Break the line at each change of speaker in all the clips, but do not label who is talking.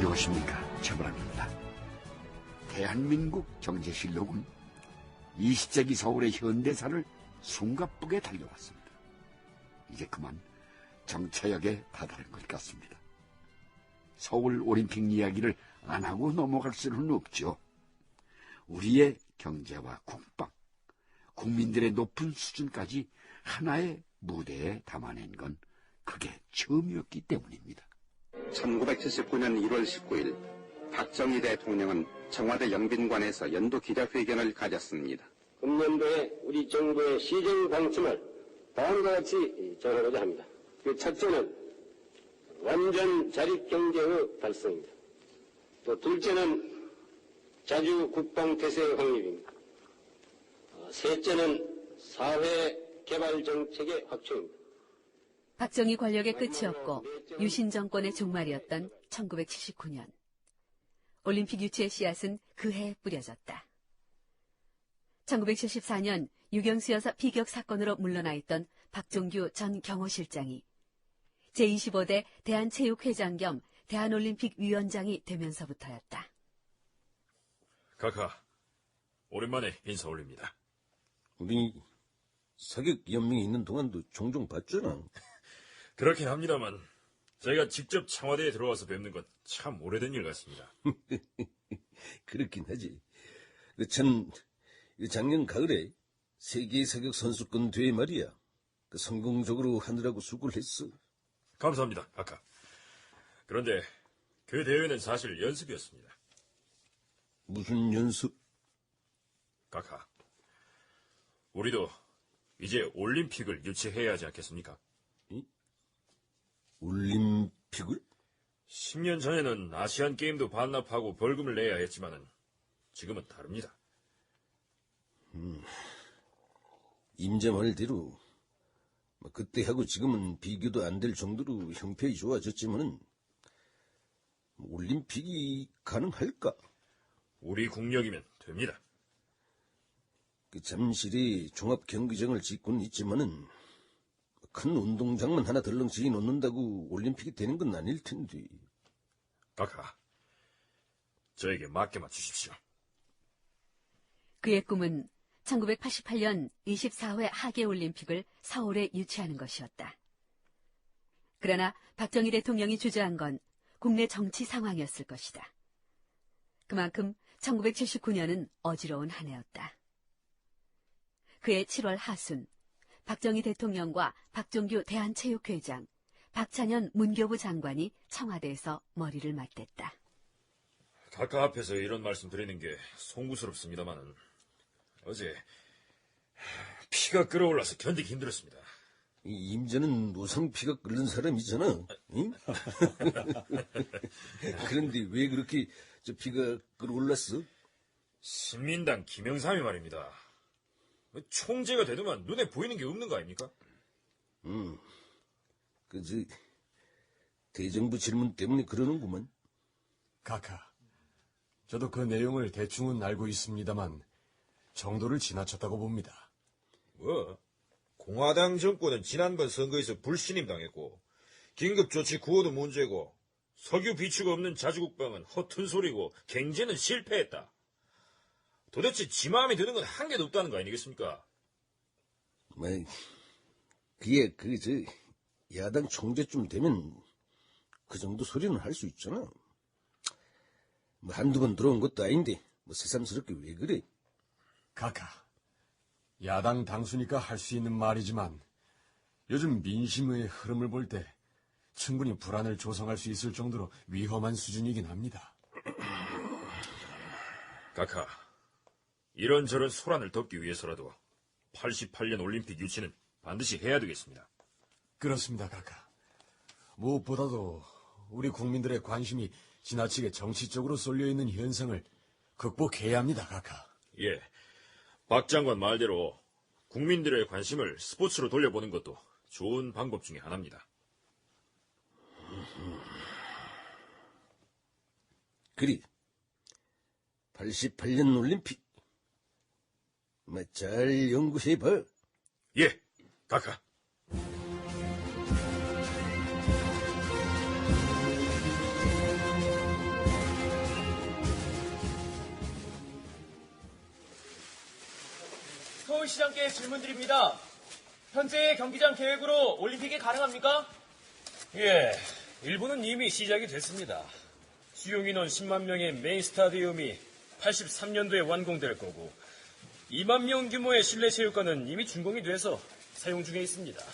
안녕하십니까 최불암입니다. 대한민국 경제실록은 20세기 서울의 현대사를 숨가쁘게 달려왔습니다. 이제 그만 정차역에 다다른 것 같습니다. 서울 올림픽 이야기를 안 하고 넘어갈 수는 없죠. 우리의 경제와 국방, 국민들의 높은 수준까지 하나의 무대에 담아낸 건 그게 처음이었기 때문입니다.
1979년 1월 19일 박정희 대통령은 청와대 영빈관에서 연도 기자회견을 가졌습니다.
금년도에 우리 정부의 시정 방침을 다음과 같이 정하고자 합니다. 그 첫째는 완전 자립경제의 달성입니다. 또 둘째는 자주 국방 태세 확립입니다. 어, 셋째는 사회 개발 정책의 확충입니다.
박정희 권력의 끝이었고 유신 정권의 종말이었던 1979년. 올림픽 유치의 씨앗은 그 해에 뿌려졌다. 1974년 유경수 여사 비격 사건으로 물러나 있던 박종규 전 경호실장이 제25대 대한체육회장 겸 대한올림픽 위원장이 되면서부터였다.
카카, 오랜만에 인사 올립니다.
우리 사격 연맹이 있는 동안도 종종 봤잖아.
그렇긴 합니다만, 제가 직접 청와대에 들어와서 뵙는 건 참 오래된 일 같습니다.
그렇긴 하지. 그 참, 이 작년 가을에 세계 사격 선수권 대회 말이야. 그 성공적으로 하느라고 수고를 했어.
감사합니다, 카카. 그런데 그 대회는 사실 연습이었습니다.
무슨 연습?
카카, 우리도 이제 올림픽을 유치해야 하지 않겠습니까?
올림픽을?
10년 전에는 아시안 게임도 반납하고 벌금을 내야 했지만은 지금은 다릅니다.
임자 말대로 뭐 그때하고 지금은 비교도 안 될 정도로 형편이 좋아졌지만은 올림픽이 가능할까?
우리 국력이면 됩니다.
그 잠실에 종합 경기장을 짓고는 있지만은 큰 운동장만 하나 덜렁 지어 놓는다고 올림픽이 되는 건 아닐 텐데.
카카, 저에게 맡겨만 주십시오.
그의 꿈은 1988년 24회 하계올림픽을 서울에 유치하는 것이었다. 그러나 박정희 대통령이 주저한 건 국내 정치 상황이었을 것이다. 그만큼 1979년은 어지러운 한 해였다. 그해 7월 하순, 박정희 대통령과 박종규 대한체육회장, 박찬현 문교부 장관이 청와대에서 머리를 맞댔다.
카카 앞에서 이런 말씀 드리는 게 송구스럽습니다만은 어제 피가 끓어올라서 견디기 힘들었습니다.
이 임자는 노상피가 끓는 사람이잖아. 응? 그런데 왜 그렇게 저 피가 끓어올랐어?
신민당 김영삼이 말입니다. 총재가 되더만 눈에 보이는 게 없는 거 아닙니까?
그, 저, 대정부 질문 때문에 그러는구만.
카카. 저도 그 내용을 대충은 알고 있습니다만 정도를 지나쳤다고 봅니다.
뭐? 공화당 정권은 지난번 선거에서 불신임 당했고 긴급조치 구호도 문제고 석유 비축 없는 자주국방은 허튼 소리고 경제는 실패했다. 도대체 지 마음에 드는 건 한 개도 없다는 거 아니겠습니까?
뭐, 그게, 그, 저, 야당 총재쯤 되면 그 정도 소리는 할 수 있잖아. 뭐, 한두 번 들어온 것도 아닌데, 뭐, 새삼스럽게 왜 그래?
카카. 야당 당수니까 할 수 있는 말이지만 요즘 민심의 흐름을 볼 때 충분히 불안을 조성할 수 있을 정도로 위험한 수준이긴 합니다.
카카, 이런저런 소란을 덮기 위해서라도 88년 올림픽 유치는 반드시 해야 되겠습니다.
그렇습니다, 카카. 무엇보다도 우리 국민들의 관심이 지나치게 정치적으로 쏠려 있는 현상을 극복해야 합니다, 카카.
예, 박 장관 말대로 국민들의 관심을 스포츠로 돌려보는 것도 좋은 방법 중에 하나입니다.
그리, 88년 올림픽. 뭐, 잘 연구해 봐.
예, 가카.
서울시장께 질문드립니다. 현재 경기장 계획으로 올림픽이 가능합니까?
예, 일부는 이미 시작이 됐습니다. 수용 인원 10만 명의 메인 스타디움이 83년도에 완공될 거고 2만 명 규모의 실내 체육관은 이미 준공이 돼서 사용 중에 있습니다.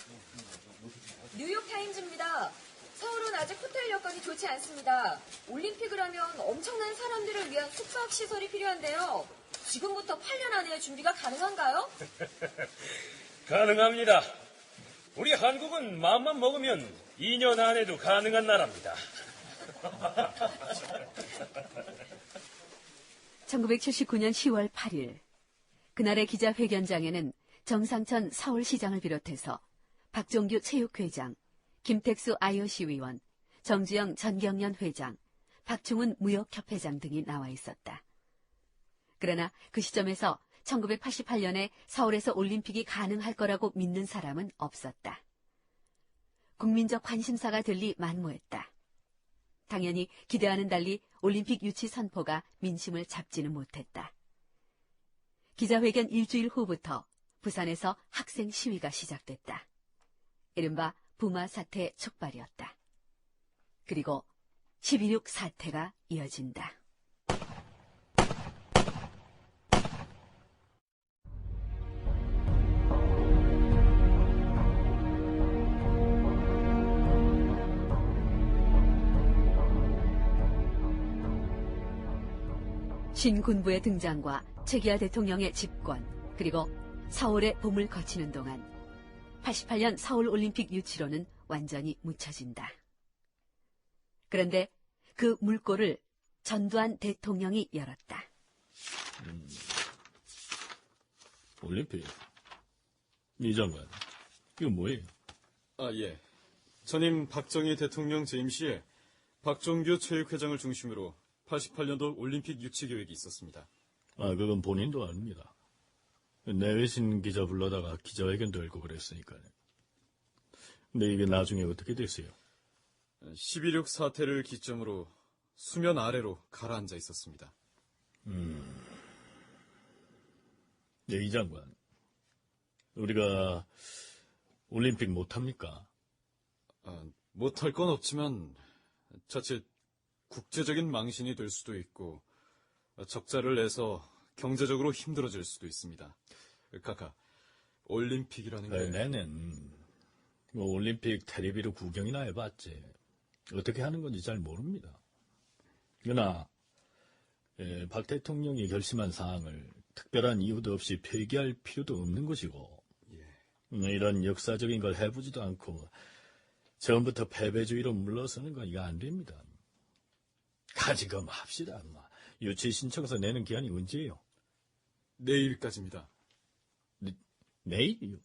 뉴욕타임즈입니다. 서울은 아직 호텔 여건이 좋지 않습니다. 올림픽을 하면 엄청난 사람들을 위한 숙박 시설이 필요한데요. 지금부터 8년 안에 준비가 가능한가요?
가능합니다. 우리 한국은 마음만 먹으면 2년 안에도 가능한 나라입니다.
1979년 10월 8일 그날의 기자회견장에는 정상천 서울시장을 비롯해서 박종규 체육회장, 김택수 IOC 위원, 정주영 전경련 회장, 박충훈 무역협회장 등이 나와 있었다. 그러나 그 시점에서 1988년에 서울에서 올림픽이 가능할 거라고 믿는 사람은 없었다. 국민적 관심사가 들리 만무했다. 당연히 기대와는 달리 올림픽 유치 선포가 민심을 잡지는 못했다. 기자회견 일주일 후부터 부산에서 학생 시위가 시작됐다. 이른바 부마 사태 촉발이었다. 그리고 12.6 사태가 이어진다. 신군부의 등장과 최기하 대통령의 집권, 그리고 서울의 봄을 거치는 동안 88년 서울 올림픽 유치로는 완전히 묻혀진다. 그런데 그 물꼬를 전두환 대통령이 열었다.
올림픽. 이 장관, 이거 뭐예요?
아, 예. 전임 박정희 대통령 재임 시에 박종규 체육회장을 중심으로 88년도 올림픽 유치 계획이 있었습니다.
아, 그건 본인도 압니다. 내외신 기자 불러다가 기자회견도 열고 그랬으니까요. 근데 이게 나중에 어떻게 됐어요?
11.6 사태를 기점으로 수면 아래로 가라앉아 있었습니다.
네, 이 장관. 우리가 올림픽 못합니까?
아, 못할 건 없지만 자칫 국제적인 망신이 될 수도 있고 적자를 내서 경제적으로 힘들어질 수도 있습니다. 카카, 올림픽이라는 게
아, 내는 뭐 올림픽 텔레비로 구경이나 해봤지. 어떻게 하는 건지 잘 모릅니다. 그러나 예, 박 대통령이 결심한 사항을 특별한 이유도 없이 폐기할 필요도 없는 것이고 음, 이런 역사적인 걸 해보지도 않고 처음부터 패배주의로 물러서는 건 이거 안 됩니다. 가지금 합시다. 뭐. 유치 신청서 내는 기한이 언제예요?
내일까지입니다.
내일이요?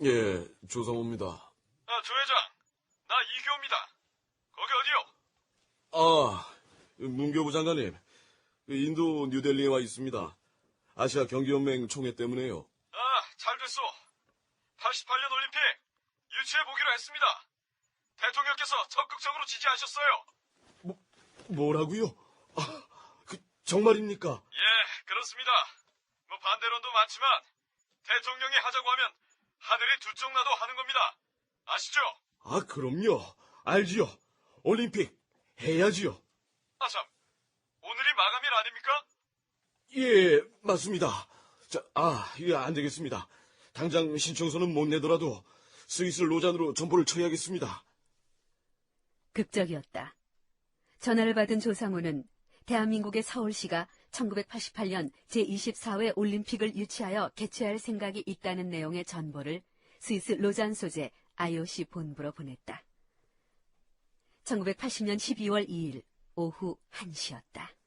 예, 조성호입니다.
아, 조 회장, 나 이교입니다. 거기 어디요?
아, 문교부 장관님. 인도 뉴델리에 와 있습니다. 아시아 경기연맹 총회 때문에요.
아, 잘 됐어. 88년 올림픽 유치해 보기로 했습니다. 대통령께서 적극적으로 지지하셨어요.
뭐라고요? 아, 그, 정말입니까?
예, 그렇습니다. 뭐 반대론도 많지만 대통령이 하자고 하면 하늘이 두 쪽 나도 하는 겁니다. 아시죠?
아, 그럼요. 알지요. 올림픽 해야지요.
아 참, 오늘이 마감일 아닙니까?
예, 맞습니다. 자, 아, 이게 안 되겠습니다. 당장 신청서는 못 내더라도 스위스 로잔으로 전보를 쳐야겠습니다.
극적이었다. 전화를 받은 조상우는 대한민국의 서울시가 1988년 제24회 올림픽을 유치하여 개최할 생각이 있다는 내용의 전보를 스위스 로잔 소재 IOC 본부로 보냈다. 1980년 12월 2일 오후 1시였다.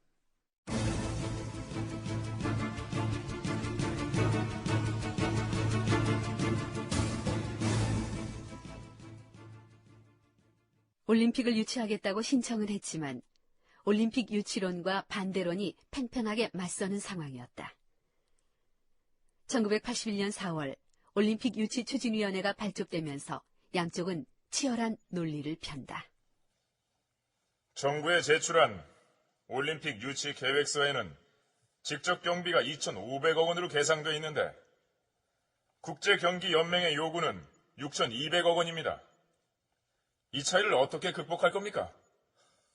올림픽을 유치하겠다고 신청을 했지만 올림픽 유치론과 반대론이 팽팽하게 맞서는 상황이었다. 1981년 4월 올림픽 유치 추진위원회가 발족되면서 양쪽은 치열한 논리를 편다.
정부에 제출한 올림픽 유치 계획서에는 직접 경비가 2,500억 원으로 계상되어 있는데 국제경기연맹의 요구는 6,200억 원입니다. 이 차이를 어떻게 극복할 겁니까?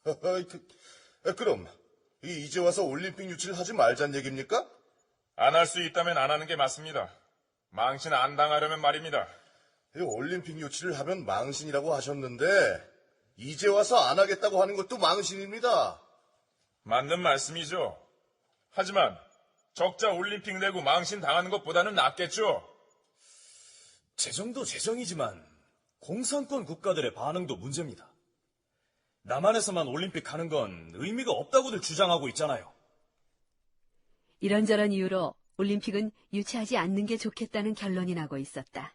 그, 그럼 이제 와서 올림픽 유치를 하지 말란 얘기입니까?
안 할 수 있다면 안 하는 게 맞습니다. 망신 안 당하려면 말입니다.
올림픽 유치를 하면 망신이라고 하셨는데 이제 와서 안 하겠다고 하는 것도 망신입니다.
맞는 말씀이죠. 하지만 적자 올림픽 내고 망신 당하는 것보다는 낫겠죠.
재정도 재정이지만 공산권 국가들의 반응도 문제입니다. 남한에서만 올림픽 하는 건 의미가 없다고들 주장하고 있잖아요.
이런저런 이유로 올림픽은 유치하지 않는 게 좋겠다는 결론이 나고 있었다.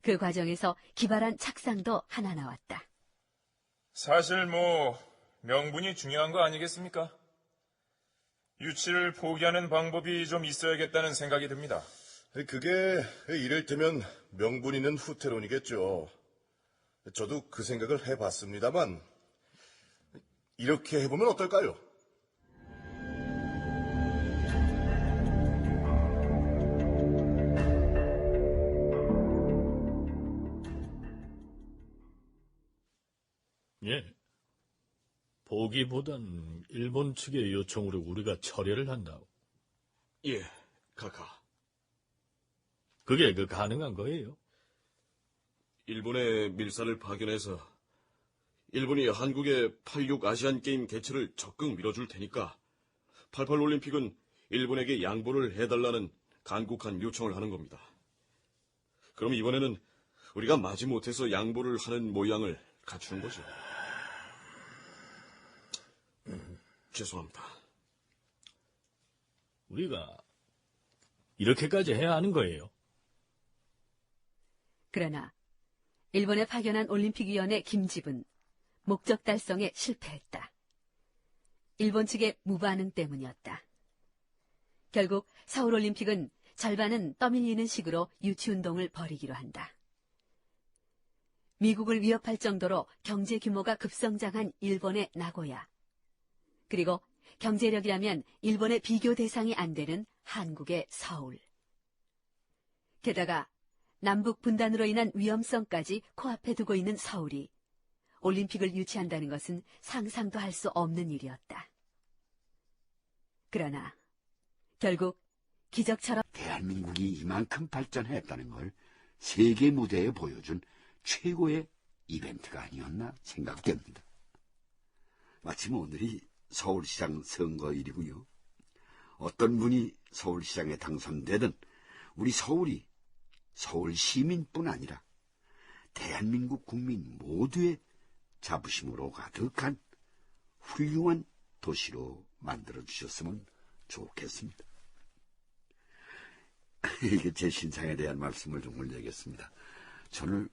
그 과정에서 기발한 착상도 하나 나왔다.
사실 뭐 명분이 중요한 거 아니겠습니까? 유치를 포기하는 방법이 좀 있어야겠다는 생각이 듭니다.
그게 이를테면 명분 있는 후퇴론이겠죠. 저도 그 생각을 해봤습니다만 이렇게 해보면 어떨까요?
예. 보기보단 일본 측의 요청으로 우리가 처리를 한다고.
예, 카카.
그게 그 가능한 거예요?
일본의 밀사를 파견해서 일본이 한국의 86 아시안 게임 개최를 적극 밀어줄 테니까 88 올림픽은 일본에게 양보를 해달라는 간곡한 요청을 하는 겁니다. 그럼 이번에는 우리가 마지못해서 양보를 하는 모양을 갖추는 거죠. 음, 죄송합니다.
우리가 이렇게까지 해야 하는 거예요.
그러나 일본에 파견한 올림픽위원회 김집은 목적 달성에 실패했다. 일본 측의 무반응 때문이었다. 결국 서울올림픽은 절반은 떠밀리는 식으로 유치운동을 벌이기로 한다. 미국을 위협할 정도로 경제 규모가 급성장한 일본의 나고야. 그리고 경제력이라면 일본의 비교 대상이 안 되는 한국의 서울. 게다가 남북 분단으로 인한 위험성까지 코앞에 두고 있는 서울이 올림픽을 유치한다는 것은 상상도 할 수 없는 일이었다. 그러나 결국 기적처럼
대한민국이 이만큼 발전했다는 걸 세계 무대에 보여준 최고의 이벤트가 아니었나 생각됩니다. 마침 오늘이 서울시장 선거일이고요. 어떤 분이 서울시장에 당선되든 우리 서울이 서울 시민뿐 아니라 대한민국 국민 모두의 자부심으로 가득한 훌륭한 도시로 만들어 주셨으면 좋겠습니다. 이게 제 신상에 대한 말씀을 좀 올리겠습니다. 저는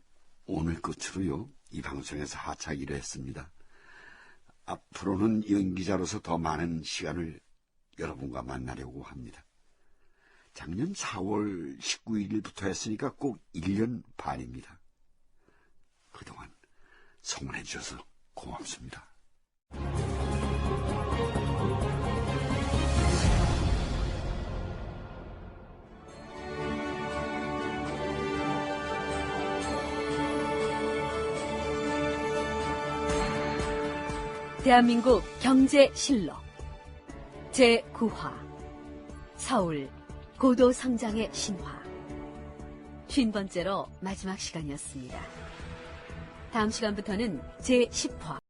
오늘 끝으로요, 이 방송에서 하차하기로 했습니다. 앞으로는 연기자로서 더 많은 시간을 여러분과 만나려고 합니다. 작년 4월 19일부터 했으니까 꼭 1년 반입니다. 그동안 성원해 주셔서 고맙습니다.
대한민국 경제 실록 제9화 서울 고도 성장의 신화 쉰 번째로 마지막 시간이었습니다. 다음 시간부터는 제10화